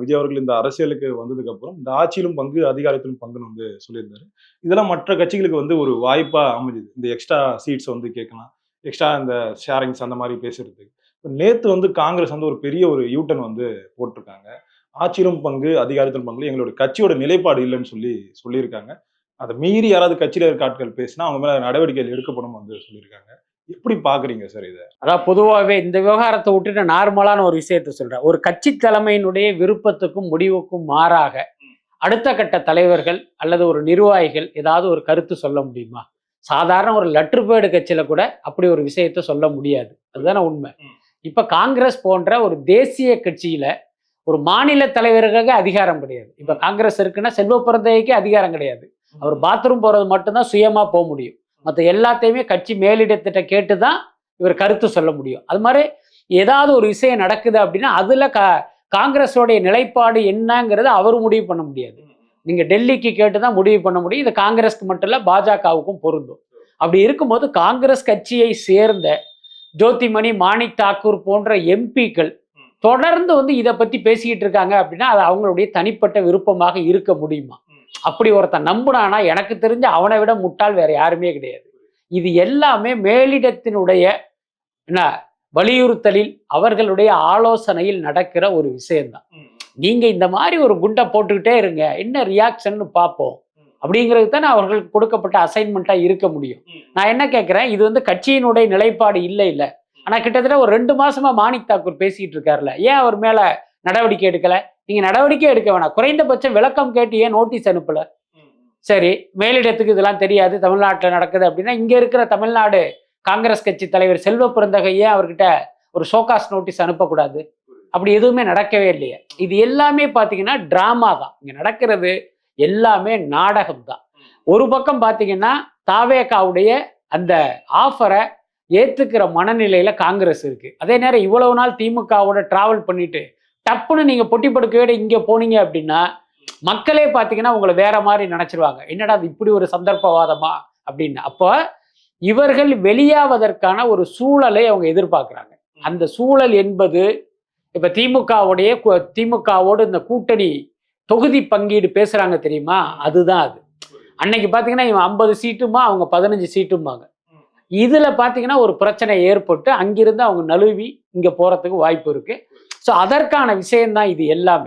விஜய் அவர்கள் இந்த அரசியலுக்கு வந்ததுக்கு அப்புறம் இந்த ஆட்சியிலும் பங்கு அதிகாரத்திலும் பங்குன்னு வந்து சொல்லியிருந்தாரு. இதெல்லாம் மற்ற கட்சிகளுக்கு வந்து ஒரு வாய்ப்பா அமைஞ்சுது. இந்த எக்ஸ்ட்ரா சீட்ஸ் வந்து கேட்கலாம். எக்ஸ்ட்ரா இந்த ஷேரிங்ஸ் அந்த மாதிரி பேசுறதுக்கு. இப்போ நேத்து வந்து காங்கிரஸ் வந்து ஒரு பெரிய ஒரு யூட்டன் வந்து போட்டிருக்காங்க. ஆட்சியிலும் பங்கு அதிகாரத்திலும் பங்கு எங்களோட கட்சியோட நிலைப்பாடு இல்லைன்னு சொல்லி சொல்லியிருக்காங்க. அதை மீறி யாராவது கட்சியில இருக்க ஆட்கள் பேசினா அவங்க மேல நடவடிக்கைகள் எடுக்கப்படும் வந்து சொல்லியிருக்காங்க. எப்படி பாக்குறீங்க சார் இதை? அதான் பொதுவாகவே இந்த விவகாரத்தை விட்டுட்டு நார்மலான ஒரு விஷயத்த சொல்றேன். ஒரு கட்சி தலைமையினுடைய விருப்பத்துக்கும் முடிவுக்கும் மாறாக அடுத்த கட்ட தலைவர்கள் அல்லது ஒரு நிர்வாகிகள் ஏதாவது ஒரு கருத்து சொல்ல முடியுமா? சாதாரண ஒரு லெட்டர்பேர்டு கட்சியில கூட அப்படி ஒரு விஷயத்த சொல்ல முடியாது. அதுதானே உண்மை. இப்ப காங்கிரஸ் போன்ற ஒரு தேசிய கட்சியில ஒரு மாநில தலைவர்களுக்கு அதிகாரம் கிடையாது. இப்ப காங்கிரஸ் இருக்குன்னா செல்வ பிறந்தைக்கு அதிகாரம் கிடையாது. அவர் பாத்ரூம் போறது மட்டும்தான் சுயமா போக முடியும். மற்ற எல்லாத்தையுமே கட்சி மேலிடத்திட்ட கேட்டு தான் இவர் கருத்து சொல்ல முடியும். அது மாதிரி ஏதாவது ஒரு விஷயம் நடக்குது அப்படின்னா அதில் கா காங்கிரஸோடைய நிலைப்பாடு என்னங்கிறத அவர் முடிவு பண்ண முடியாது. நீங்கள் டெல்லிக்கு கேட்டு தான் முடிவு பண்ண முடியும். இது காங்கிரஸ்க்கு மட்டும் இல்லை பாஜகவுக்கும் பொருந்தும். அப்படி இருக்கும்போது காங்கிரஸ் கட்சியை சேர்ந்த ஜோதிமணி மாணிக் தாக்கூர் போன்ற எம்பிக்கள் தொடர்ந்து வந்து இதை பற்றி பேசிக்கிட்டு இருக்காங்க அப்படின்னா அது அவங்களுடைய தனிப்பட்ட விருப்பமாக இருக்க முடியுமா? அப்படி ஒருத்தன் நம்புனானா எனக்கு தெரிஞ்ச அவனை விட முட்டாள் வேற யாருமே கிடையாது. இது எல்லாமே மேலிடத்தினுடைய என்ன வலியுறுத்தலில் அவர்களுடைய ஆலோசனையில் நடக்கிற ஒரு விஷயம்தான். நீங்க இந்த மாதிரி ஒரு குண்டை போட்டுக்கிட்டே இருங்க என்ன ரியாக்ஷன் பார்ப்போம். அப்படிங்கிறது தானே அவர்களுக்கு கொடுக்கப்பட்ட அசைன்மெண்ட்டா இருக்க முடியும். நான் என்ன கேட்கிறேன் இது வந்து கட்சியினுடைய நிலைப்பாடு இல்லை இல்லை. ஆனா கிட்டத்தட்ட ஒரு ரெண்டு மாசமா மாணிக் தாக்கூர் பேசிக்கிட்டு இருக்காருல்ல. ஏன் அவர் மேல நடவடிக்கை எடுக்கல. நீங்க நடவடிக்கை எடுக்க வேணாம். குறைந்தபட்சம் விளக்கம் கேட்டு ஏன் நோட்டீஸ் அனுப்பல? சரி மேலிடத்துக்கு இதெல்லாம் தெரியாது. தமிழ்நாட்டில் நடக்குது அப்படின்னா இங்க இருக்கிற தமிழ்நாடு காங்கிரஸ் கட்சி தலைவர் செல்வ ஏன் அவர்கிட்ட ஒரு ஷோகாஸ் நோட்டீஸ் அனுப்பக்கூடாது. அப்படி எதுவுமே நடக்கவே இல்லையே. இது எல்லாமே பார்த்தீங்கன்னா டிராமா தான். இங்கே நடக்கிறது எல்லாமே நாடகம் தான். ஒரு பக்கம் பார்த்தீங்கன்னா தாவேகாவுடைய அந்த ஆஃபரை ஏற்றுக்கிற மனநிலையில காங்கிரஸ் இருக்கு. அதே நேரம் இவ்வளவு நாள் திமுகவோட டிராவல் பண்ணிட்டு டப்புன்னு நீங்க பொட்டி படுக்கையோட இங்க போனீங்க அப்படின்னா மக்களே பார்த்தீங்கன்னா உங்களை வேற மாதிரி நினைச்சிருவாங்க. என்னடா அது இப்படி ஒரு சந்தர்ப்பவாதமா அப்படின்னு. அப்போ இவர்கள் வெளியாவதற்கான ஒரு சூழலை அவங்க எதிர்பார்க்குறாங்க. அந்த சூழல் என்பது இப்ப திமுகவுடைய திமுகவோடு இந்த கூட்டணி தொகுதி பங்கீடு பேசுறாங்க தெரியுமா? அதுதான் அது. அன்னைக்கு பாத்தீங்கன்னா இவன் ஐம்பது சீட்டுமா அவங்க பதினஞ்சு சீட்டும்பாங்க. இதுல பாத்தீங்கன்னா ஒரு பிரச்சனை ஏற்பட்டு அங்கிருந்து அவங்க நழுவி இங்க போறதுக்கு வாய்ப்பு இருக்கு. ஸோ அதற்கான விஷயம்தான் இது எல்லாமே.